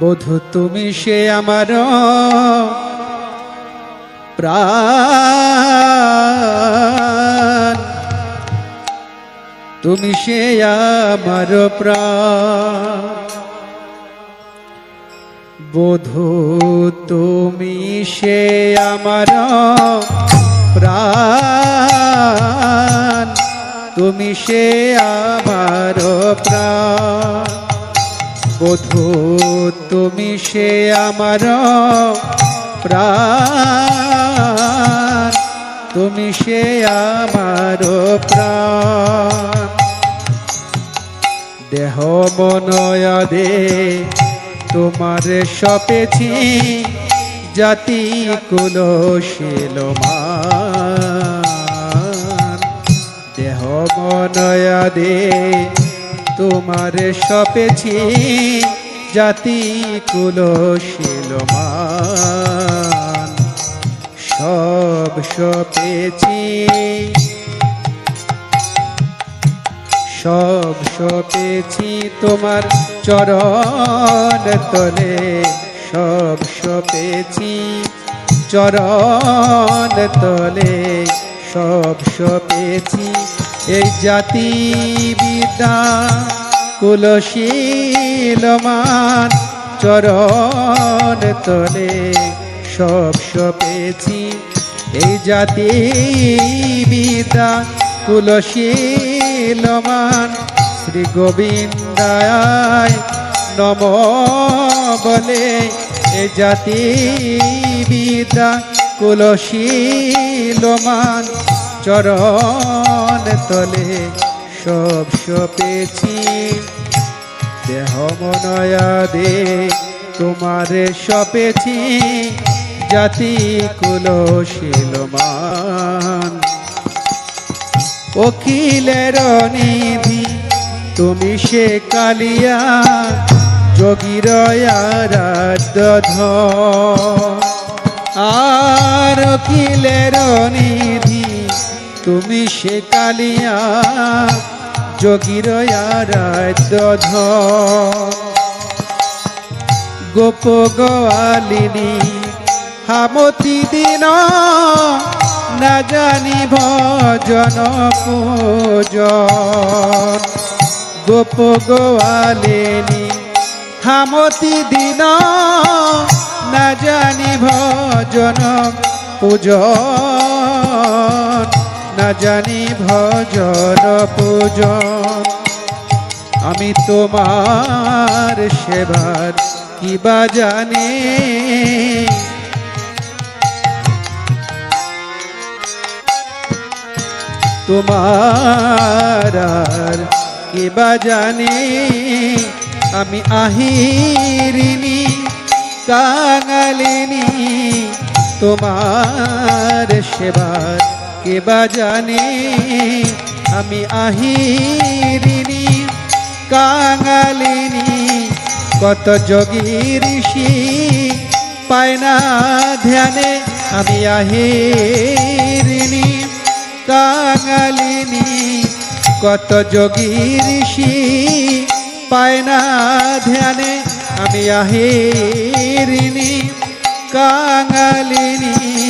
বধু তুমি সে আমার প্রাণ। তুমি সে আমার প্রাণ। বধু তুমি সে আমার প্রাণ। তুমি সে আমার প্রাণ। বধু, তুমি সে আমার প্রাণ। তুমি সে আমার প্রাণ। দেহ মনয়দে তোমার সপেছি জাতি কুল কুলশীল দেহ মনয়দে তোমার সপেছি জাতি কুলশীল সব সপেছি সব সপেছি তোমার চরণ তলে। সব সপেছি চরণ তলে। সব সপেছি এই জাতি বিদ্যা কুলশীলমান চরণ তলে সব সপেছি। এই জাতি বিদ্যা কুলশীলমান শ্রী গোবিন্দায় নম বলে। এ জাতি বিদ্যা কুলশীলমান চরণ তলে সব সপেছি। দেহ মনয়া দে, তোমারে সপেছি। জাতি কুল কুলশীলমান অখিলের নিধি, তুমি সে কালিয়া। যোগীর আর অখিলের নিধি, তুমি সে কালিয়া। যোগীর আরাধ্য গোপ গোয়ালিনী, হামতি দিন, না জানি ভজন পূজন। গোপ গোয়ালিনী, হামতি দিন, না জানি ভজন পূজন। না জানি ভজন পূজন। আমি তোমার সেবার কিবা জানি। তোমার আর কিবা জানি। আমি আহিরিনি, কাঙালিনী। তোমার সেবার কেবা জানি? আমি আহিরিনি কাঙালিনী, কত যোগী ঋষি? পায় না ধ্যানে, আমি আহিরিনি কাঙালিনী, কত যোগী ঋষি? পায় না ধ্যানে, আমি আহিরিনি কাঙালিনী।